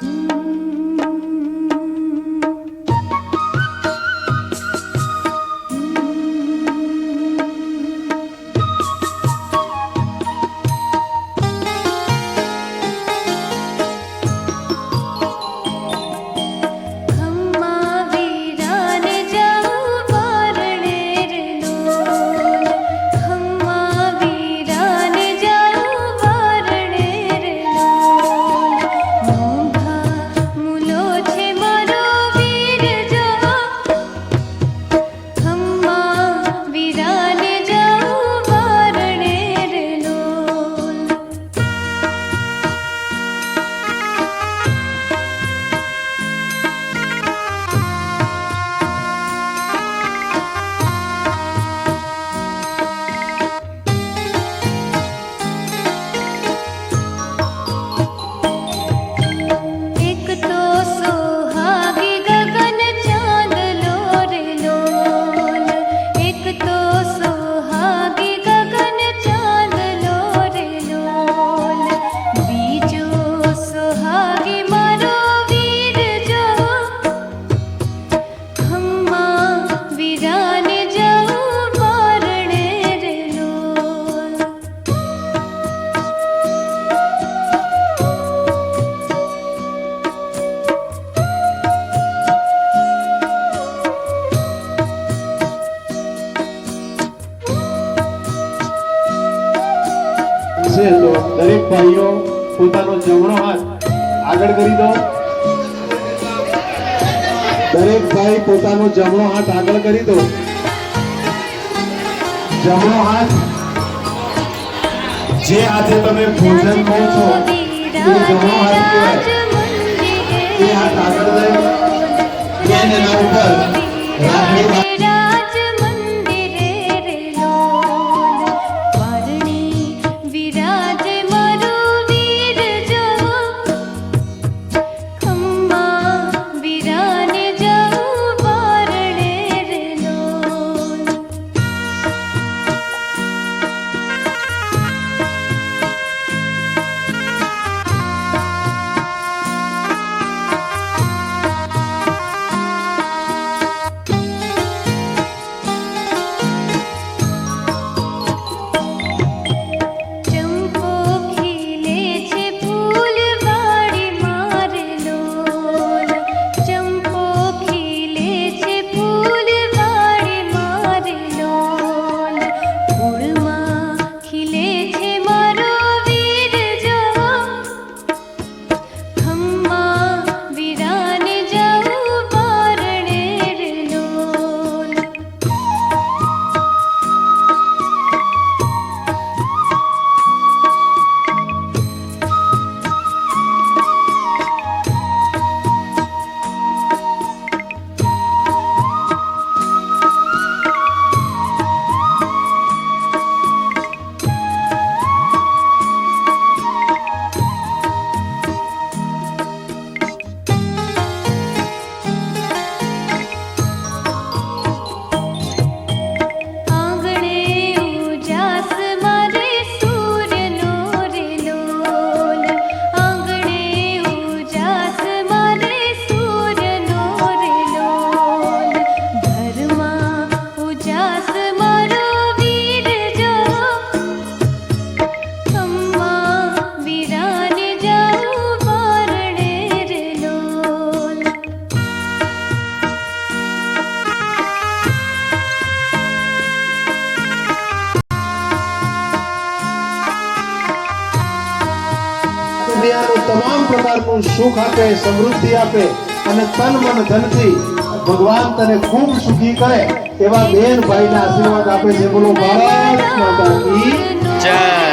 Mm-hmm. દરેક ભાઈઓ પોતાનો જમણો હાથ આગળ કરી દો. દરેક ભાઈ પોતાનો જમણો હાથ આગળ કરી દો. જમણો હાથ જે હાથે તમે ભોજન કહો છો, એ જમણો હાથ કહેવાય. એ હાથ આગળ જાય એના ઉપર રાખડી દુનિયાનું તમામ પ્રકારનું સુખ આપે, સમૃદ્ધિ આપે અને તન મન ધનથી ભગવાન તને ખૂબ સુખી કરે એવા બેન ભાઈના આશીર્વાદ આપે છે. બોલો ભારત માતા જય.